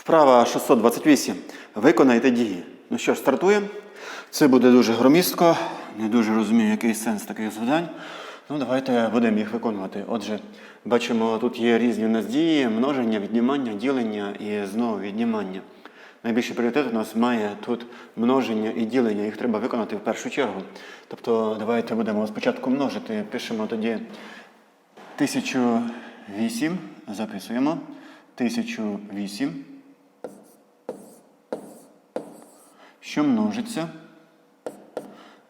Вправа 628. Виконайте дії. Ну що ж, стартуємо. Це буде дуже громістко. Не дуже розумію, який сенс таких завдань. Ну, давайте будемо їх виконувати. Отже, бачимо, тут є різні у нас дії, множення, віднімання, ділення і знову віднімання. Найбільший пріоритет у нас має тут множення і ділення. Їх треба виконати в першу чергу. Тобто, давайте будемо спочатку множити. Пишемо тоді 1008. Записуємо. 1008. Що множиться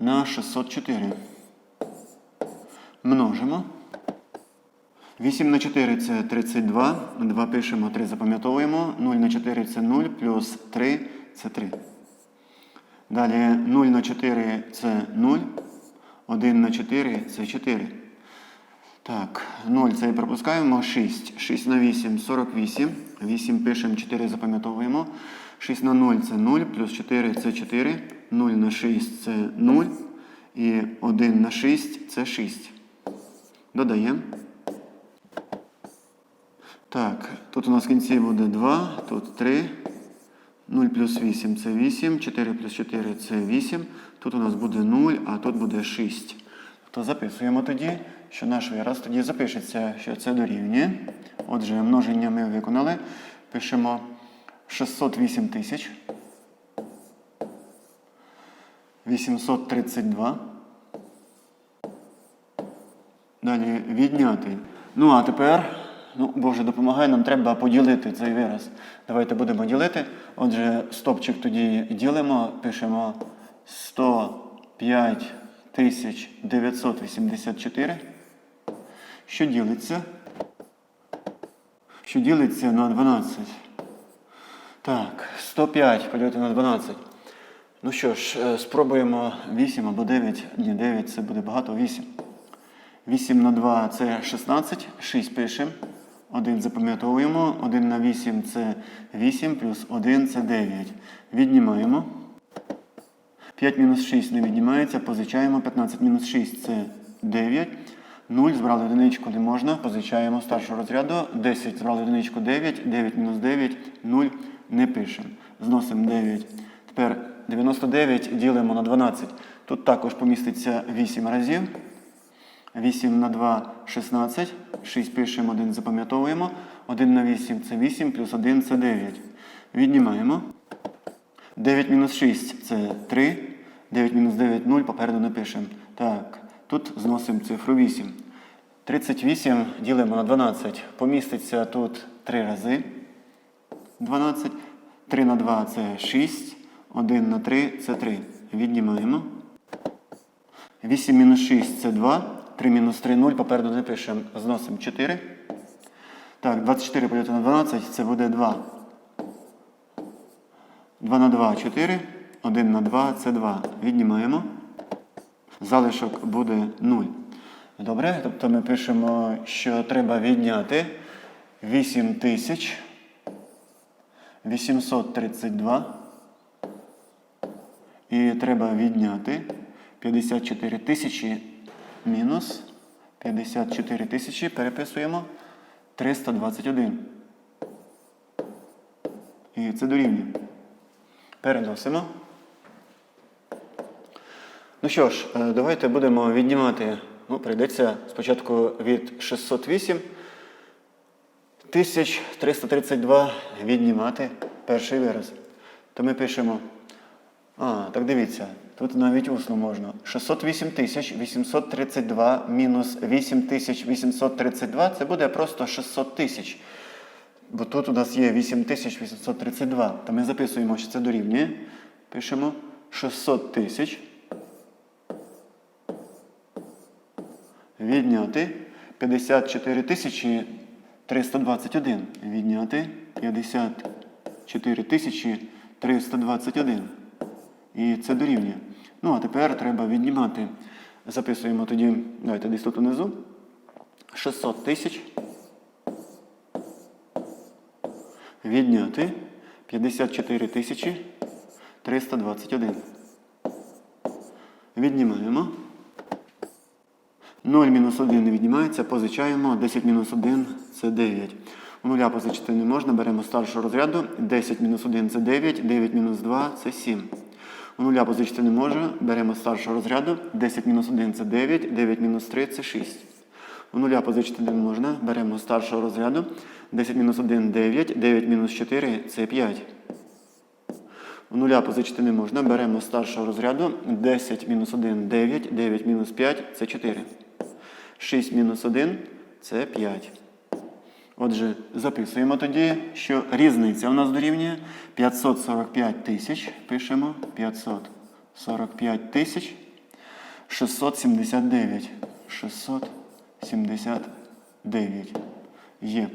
на 604. Множимо. 8 на 4 це 32. 2 пишемо, 3 запам'ятовуємо. 0 на 4 це 0, плюс 3 це 3. Далі 0 на 4 це 0. 1 на 4 це 4. Так, 0 це і пропускаємо. 6. 6 на 8 48. 8 пишемо, 4 запам'ятовуємо. 6 на 0 це 0, плюс 4 це 4. 0 на 6 це 0. І 1 на 6 це 6. Додаємо. Так, тут у нас в кінці буде 2, тут 3. 0 плюс 8 це 8, 4 плюс 4 це 8. Тут у нас буде 0, а тут буде 6. То записуємо тоді, що наш вираз тоді запишеться, що це дорівнює. Отже, множення ми виконали. Пишемо 608 тисяч. 832. Далі відняти. Ну, а тепер, ну, Боже, допомагай, нам треба поділити цей вираз. Давайте будемо ділити. Отже, стопчик тоді ділимо, пишемо 105 тисяч 984. Що ділиться? Що ділиться на 12. Так, 105 поділити на 12. Ну що ж, е, спробуємо 8 або 9. Ні, 9 це буде багато, 8. 8 на 2 це 16, 6 пишемо. 1 запам'ятовуємо. 1 на 8 це 8, плюс 1 це 9. Віднімаємо. 5 мінус 6 не віднімається, позичаємо. 15 мінус 6 це 9. 0 збрали одиничку не можна, позичаємо старшого розряду. 10 збрали одиничку 9, 9 мінус 9, 0 не пишемо. Зносимо 9. Тепер 99 ділимо на 12. Тут також поміститься 8 разів. 8 на 2 16. 6 пишемо, 1 запам'ятовуємо. 1 на 8 це 8, плюс 1 це 9. Віднімаємо. 9 мінус 6 це 3. 9 мінус 9 0, попереду напишемо. Так, тут зносимо цифру 8. 38 ділимо на 12. Поміститься тут 3 рази. 12. 3 на 2 це 6. 1 на 3 це 3. Віднімаємо. 8 мінус 6 це 2. 3 мінус 3 0. Попереду не пишемо. Зносимо 4. Так, 24 поділити на 12 це буде 2. 2 на 2 4. 1 на 2 це 2. Віднімаємо. Залишок буде 0. Добре, тобто ми пишемо, що треба відняти 8000 832. І треба відняти 54 тисячі мінус 54 тисячі. Переписуємо 321. І це дорівнює. Переносимо. Ну що ж, е, давайте будемо віднімати. Ну, прийдеться спочатку від 608 1332 віднімати перший вираз. То ми пишемо. А, так дивіться, тут навіть усно можна. 608 тисяч 832 мінус 8 тисяч 832 це буде просто 600 тисяч. Бо тут у нас є 8832. То ми записуємо, що це дорівнює. Пишемо 600 тисяч. Відняти 54 тисячі 321. Відняти 54 321. І це дорівнює. Ну, а тепер треба віднімати. Записуємо тоді, давайте десь тут унизу. 600 тисяч. Відняти 54 тисячі 321. Віднімаємо. 0 мінус 1 не віднімається, позичаємо. 10 мінус 1 це 9. У нуля позичити не можна, беремо старшого розряду. 10 мінус 1 це 9, 9 мінус 2 це 7. У нуля позичити не може, беремо старшого розряду. 10 мінус 1 це 9, 9 мінус 3 це 6. У нуля позичити не можна, беремо старшого розряду. 10 мінус 1 9, 9 мінус 4 це 5. У нуля позичити не можна, беремо старшого розряду. 10 мінус 1 9, 9 мінус 5 це 4. 6 мінус 1 це 5. Отже, записуємо тоді, що різниця у нас дорівнює 545 тисяч. Пишемо 545 тисяч 679. 679 є.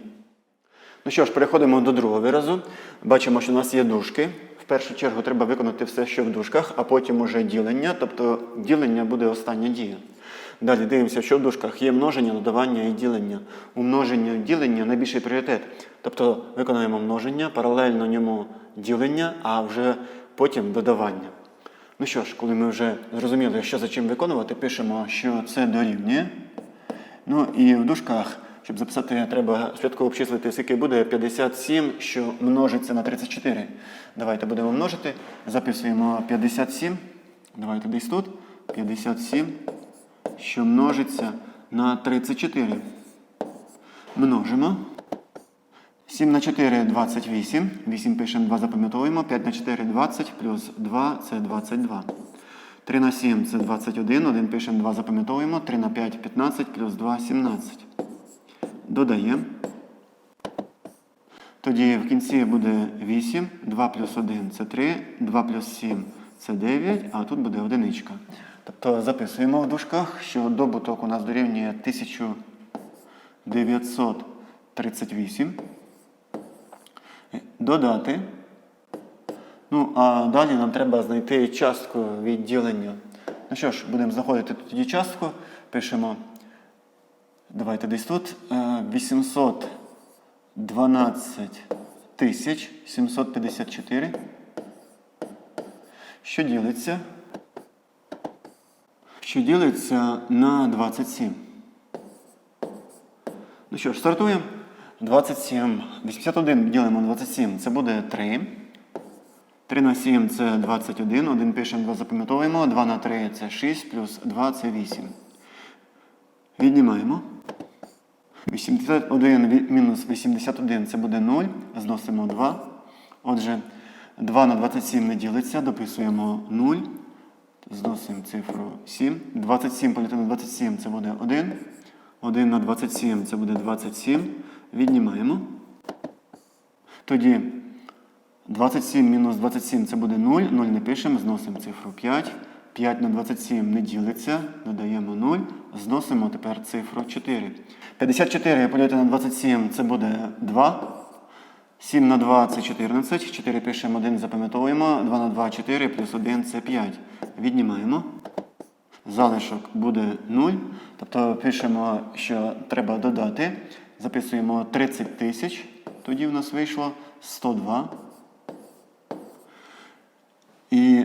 Ну що ж, переходимо до другого виразу. Бачимо, що у нас є дужки. В першу чергу треба виконати все, що в дужках, а потім уже ділення, тобто ділення буде остання дія. Далі дивимося, що в дужках є множення, додавання і ділення. У множенні і ділення найбільший пріоритет. Тобто виконуємо множення, паралельно ньому ділення, а вже потім додавання. Ну що ж, коли ми вже зрозуміли, що за чим виконувати, пишемо, що це дорівнює. Ну і в дужках, щоб записати, треба спочатку обчислити, скільки буде 57, що множиться на 34. Давайте будемо множити. Записуємо 57. Давайте десь тут. 57, що множиться на 34. Множимо. 7 на 4 28. 8 пишемо, 2 запам'ятовуємо. 5 на 4 20, плюс 2 це 22. 3 на 7 це 21. 1 пишемо, 2 запам'ятовуємо. 3 на 5 15, плюс 2 17. Додаємо. Тоді в кінці буде 8. 2 плюс 1 це 3. 2 плюс 7 це 9, а тут буде одиничка. Тобто записуємо в дужках, що добуток у нас дорівнює 1938. Додати. Ну, а далі нам треба знайти частку відділення. Ну що ж, будемо знаходити тоді частку. Пишемо. Давайте десь тут. е, 812 тисяч 754. Що ділиться? Що ділиться на 27. Ну що ж, стартуємо. 27. 81 ділимо на 27. Це буде 3. 3 на 7 це 21. 1 пишемо, 2 запам'ятовуємо. 2 на 3 це 6, плюс 2 це 8. Віднімаємо. 81 мінус 81 це буде 0. Зносимо 2. Отже, 2 на 27 не ділиться, дописуємо 0. Зносимо цифру 7. 27 поділити на 27 це буде 1. 1 на 27 це буде 27. Віднімаємо. Тоді 27 мінус 27 це буде 0. 0 не пишемо, зносимо цифру 5. 5 на 27 не ділиться, додаємо 0. Зносимо тепер цифру 4. 54 поділити на 27 це буде 2. 7 на 2 це 14. 4 пишемо 1, запам'ятовуємо. 2 на 2 4 плюс 1 це 5. Віднімаємо. Залишок буде 0. Тобто пишемо, що треба додати. Записуємо 30 тисяч. Тоді в нас вийшло 102.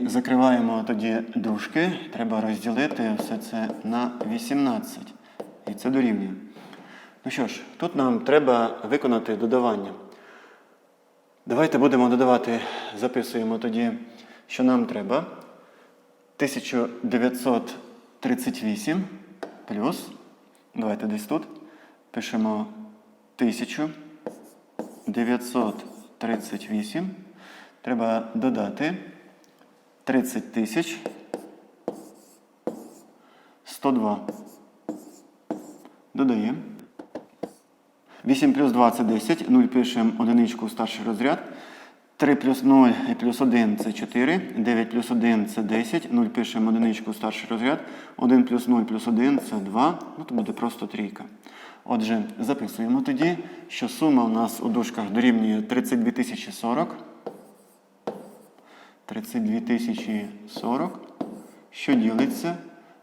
Закриваємо тоді дужки. Треба розділити все це на 18. І це дорівнює. Ну що ж, тут нам треба виконати додавання. Давайте будемо додавати, записуємо тоді, що нам треба. 1938 плюс. Давайте десь тут. Пишемо 1938. Треба додати 30 тисяч 102. Додаємо. 8 плюс 2 це 10. 0 пишемо одиничку старший розряд. 3 плюс 0 і плюс 1 це 4. 9 плюс 1 це 10. 0 пишемо одиничку старший розряд. 1 плюс 0 плюс 1 це 2. Ну, то буде просто трійка. Отже, записуємо тоді, що сума у нас у дужках дорівнює 32 тисячі 40. 32 тисячі 40, що ділиться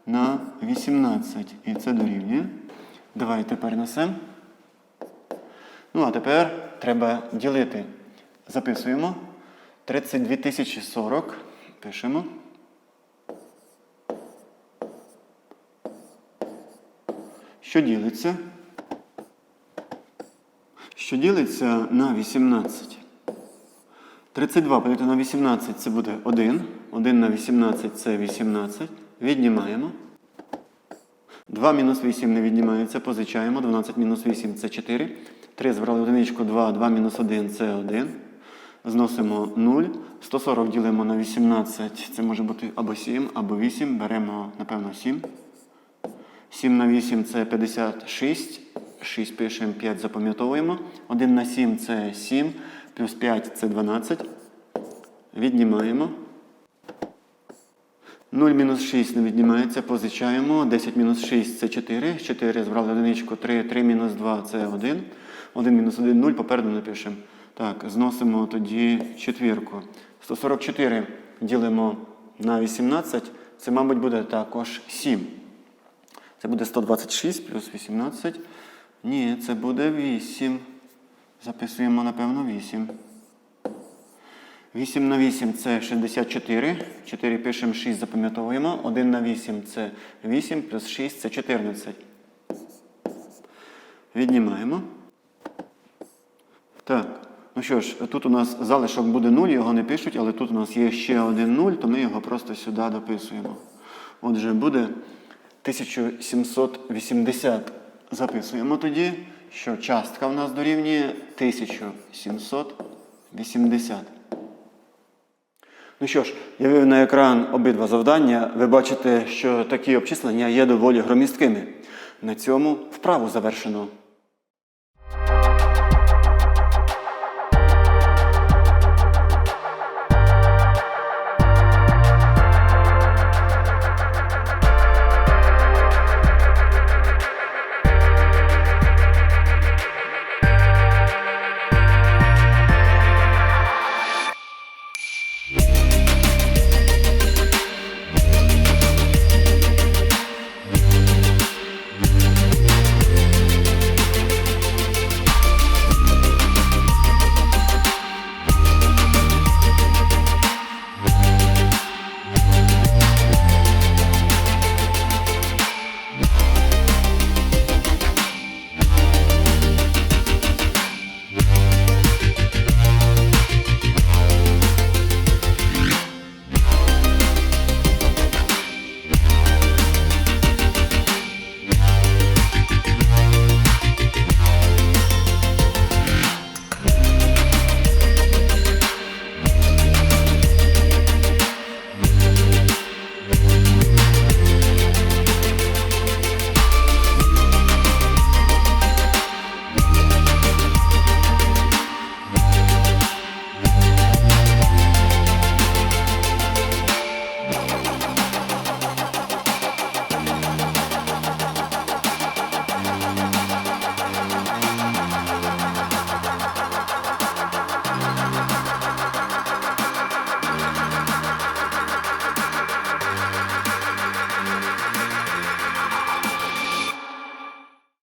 на 18. І це дорівнює. Давайте перенесемо. Ну, а тепер треба ділити. Записуємо. 32 тисячі 40. Пишемо. Що ділиться? що ділиться на 18. 32 поділити на 18 це буде 1. 1 на 18 це 18. Віднімаємо. 2 мінус 8 не віднімається, позичаємо. 12 мінус 8 це 4. 3 збрали одиничку, 2, 2 мінус 1 це 1. Зносимо 0. 140 ділимо на 18. Це може бути або 7, або 8. Беремо, напевно, 7. 7 на 8 це 56. 6 пишемо, 5 запам'ятовуємо. 1 на 7 це 7, плюс 5 це 12. Віднімаємо. 0 мінус 6 не віднімається, позичаємо. 10 мінус 6 це 4. 4 збрали одиничку, 3, 3 мінус 2 це 1. 1 мінус 1 0, попереду напишемо. Так, зносимо тоді четвірку. 144 ділимо на 18. Це, мабуть, буде також 7. Це буде 126 плюс 18. Ні, це буде 8. Записуємо, напевно, 8. 8 на 8 це 64. 4 пишемо, 6 запам'ятовуємо. 1 на 8 це 8, плюс 6 це 14. Віднімаємо. Так. Ну що ж, тут у нас залишок буде 0, його не пишуть, але тут у нас є ще один 0, то ми його просто сюди дописуємо. Отже, буде 1780. Записуємо тоді, що частка в нас дорівнює 1780. Ну що ж, я вивів на екран обидва завдання. Ви бачите, що такі обчислення є доволі громісткими. На цьому вправу завершено.